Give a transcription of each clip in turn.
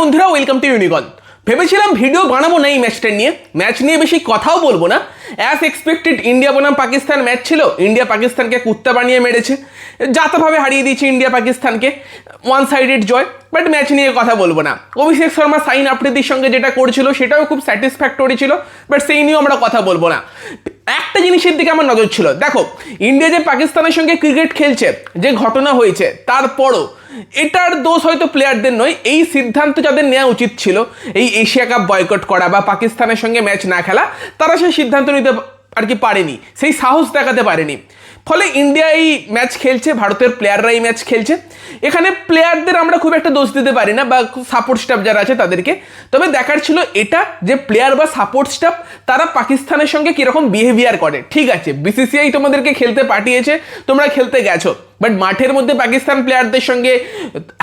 বন্ধুরা welcome to ইউনিকন ভেবেছিলাম video বানাবো না এই ম্যাচটা নিয়ে। ম্যাচ নিয়ে বেশি কথাও বলব না। অ্যাজ এক্সপেক্টেড ইন্ডিয়া বনাম পাকিস্তান ম্যাচ ছিল। ইন্ডিয়া পাকিস্তানকে কুত্তা বানিয়ে মেরেছে। যাতাভাবে হারিয়ে দিয়েছে ইন্ডিয়া পাকিস্তানকে ওয়ান সাইডেড জয় বাট ম্যাচ নিয়ে কথা বলব না। অভিষেক শর্মা সাইন আফ্রিদির সঙ্গে যেটা করছিল, সেটাও খুব স্যাটিসফ্যাক্টরি ছিল বাট সেই নিয়েও আমরা কথা বলব না। একটা জিনিসের দিকে আমার নজর ছিল। দেখো ইন্ডিয়া যে পাকিস্তানের সঙ্গে ক্রিকেট খেলছে, যে ঘটনা হয়েছে, তারপরও এটার দোষ হয়তো প্লেয়ারদের নয়। এই সিদ্ধান্ত যাদের নেওয়া উচিত ছিল, এই এশিয়া কাপ বয়কট করা বা পাকিস্তানের সঙ্গে ম্যাচ না খেলা, তারা সেই সিদ্ধান্ত নিতে আর কি পারেনি, সেই সাহস দেখাতে পারেনি। ফলে ইন্ডিয়া এই ম্যাচ খেলছে, ভারতের প্লেয়াররা এই ম্যাচ খেলছে। এখানে প্লেয়ারদের আমরা খুব একটা দোষ দিতে পারি না বা সাপোর্ট স্টাফ যারা আছে তাদেরকে। তবে দেখার ছিল এটা যে প্লেয়ার বা সাপোর্ট স্টাফ তারা পাকিস্তানের সঙ্গে কীরকম বিহেভিয়ার করে। ঠিক আছে বিসিসিআই তোমাদেরকে খেলতে পাঠিয়েছে, তোমরা খেলতে গেছো। বাট মাঠের মধ্যে পাকিস্তান প্লেয়ারদের সঙ্গে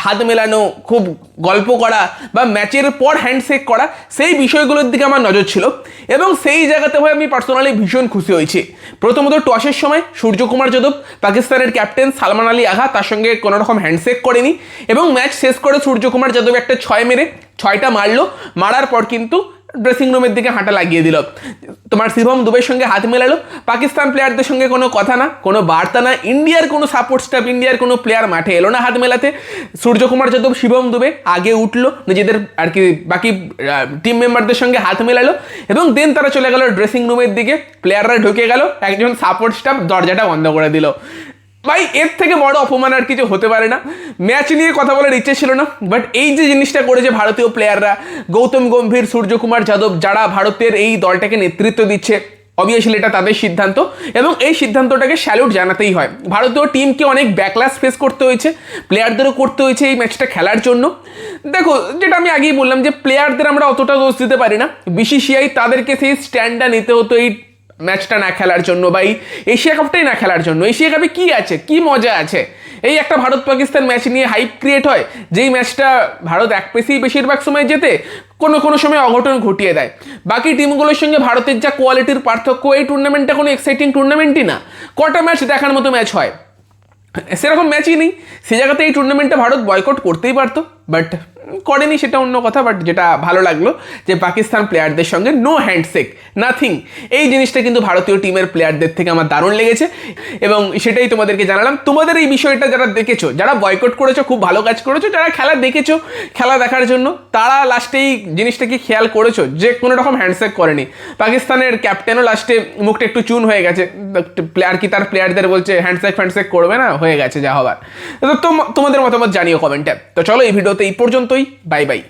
হাত মেলানো, খুব গল্প করা বা ম্যাচের পর হ্যান্ডশেক করা, সেই বিষয়গুলোর দিকে আমার নজর ছিল। এবং সেই জায়গাতে ভাই আমি পার্সোনালি ভীষণ খুশি হয়েছি। প্রথমত টসের সময় সূর্যকুমার যাদব, পাকিস্তানের ক্যাপ্টেন সালমান আলী আঘা তার সঙ্গে কোনো রকম হ্যান্ডশেক করেনি। এবং ম্যাচ শেষ করে সূর্যকুমার যাদব একটা ছয় মেরে, ছয়টা মারলো। মারার পর কিন্তু ড্রেসিং রুমের দিকে হাঁটা লাগিয়ে দিল। তোমার শিবম দুবের সঙ্গে হাত মেলালো। পাকিস্তান প্লেয়ারদের সঙ্গে কোনো কথা না, কোনো বার্তা না। ইন্ডিয়ার কোনো সাপোর্ট স্টাফ ইন্ডিয়ার কোনো প্লেয়ার মাঠে এলো না হাত মেলাতে। সূর্যকুমার যাদব শিবম দুবে আগে উঠল, নিজেদের আর কি বাকি টিম মেম্বারদের সঙ্গে হাত মেলালো এবং দেন তারা চলে গেল ড্রেসিং রুমের দিকে। প্লেয়াররা ঢুকে গেল, একজন সাপোর্ট স্টাফ দরজাটা বন্ধ করে দিল। ভাই, এর থেকে বড় অপমান আর কিছু হতে পারে না। ম্যাচ নিয়ে কথা বলার ইচ্ছে ছিল না বাট এই যে জিনিসটা করেছে ভারতীয় প্লেয়াররা গৌতম গম্ভীর, সূর্যকুমার যাদব, যারা ভারতের এই দলটাকে নেতৃত্ব দিচ্ছে অবভিয়াসলি এটা তাদের সিদ্ধান্ত, এবং এই সিদ্ধান্তটাকে স্যালুট জানাতেই হয়। ভারতীয় টিমকে অনেক ব্যাকলাস ফেস করতে হয়েছে প্লেয়ারদেরও করতে হয়েছে এই ম্যাচটা খেলার জন্য। দেখো, যেটা আমি আগেই বললাম যে প্লেয়ারদের আমরা অতটা দোষ দিতে পারি না। বিসিসিআই তাদেরকে সেই স্ট্যান্ডটা নিতে হতো, এই ম্যাচটা না খেলার জন্য বা এই এশিয়া কাপটাই না খেলার জন্য। এশিয়া কাপে কী আছে? কি মজা আছে? এই একটা ভারত পাকিস্তান ম্যাচ নিয়ে হাইপ ক্রিয়েট হয়, যেই ম্যাচটা ভারত এক পেসেই বেশিরভাগ সময় যেতে কোনো কোনো সময় অঘটন ঘটিয়ে দেয়। বাকি টিমগুলোর সঙ্গে ভারতের যা কোয়ালিটির পার্থক্য, এই টুর্নামেন্টটা কোনো এক্সাইটিং টুর্নামেন্টই না। কটা ম্যাচ দেখার মতো ম্যাচ হয়? সেরকম ম্যাচই নেই। সে জায়গাতে এই টুর্নামেন্টটা ভারত বয়কট করতেই পারতো বাট করেনি সেটা অন্য কথা বাট যেটা ভালো লাগল যে পাকিস্তান প্লেয়ারদের সঙ্গে নো হ্যান্ডশেক নাথিং এই জিনিসটা কিন্তু ভারতীয় টিমের প্লেয়ারদের থেকে আমার দারুণ লেগেছে এবং সেটাই তোমাদেরকে জানালাম। তোমাদের এই বিষয়টা যারা দেখেছ, যারা বয়কট করেছ, খুব ভালো কাজ করেছ, যারা খেলা দেখেছ, খেলা দেখার জন্য, তারা লাস্টে এই জিনিসটাকে খেয়াল করেছ যে কোনো রকম হ্যান্ডশেক করেনি। পাকিস্তানের ক্যাপ্টেনও লাস্টে মুখটা একটু চুন হয়ে গেছে। প্লেয়ার কি তার প্লেয়ারদের বলছে হ্যান্ডশেক ফ্যান্ডশেক করবে না? হয়ে গেছে যা হবার। তো তোমাদের মতামত জানিও কমেন্টে তো চলো এই ভিডিওতে এই পর্যন্তই। Bye bye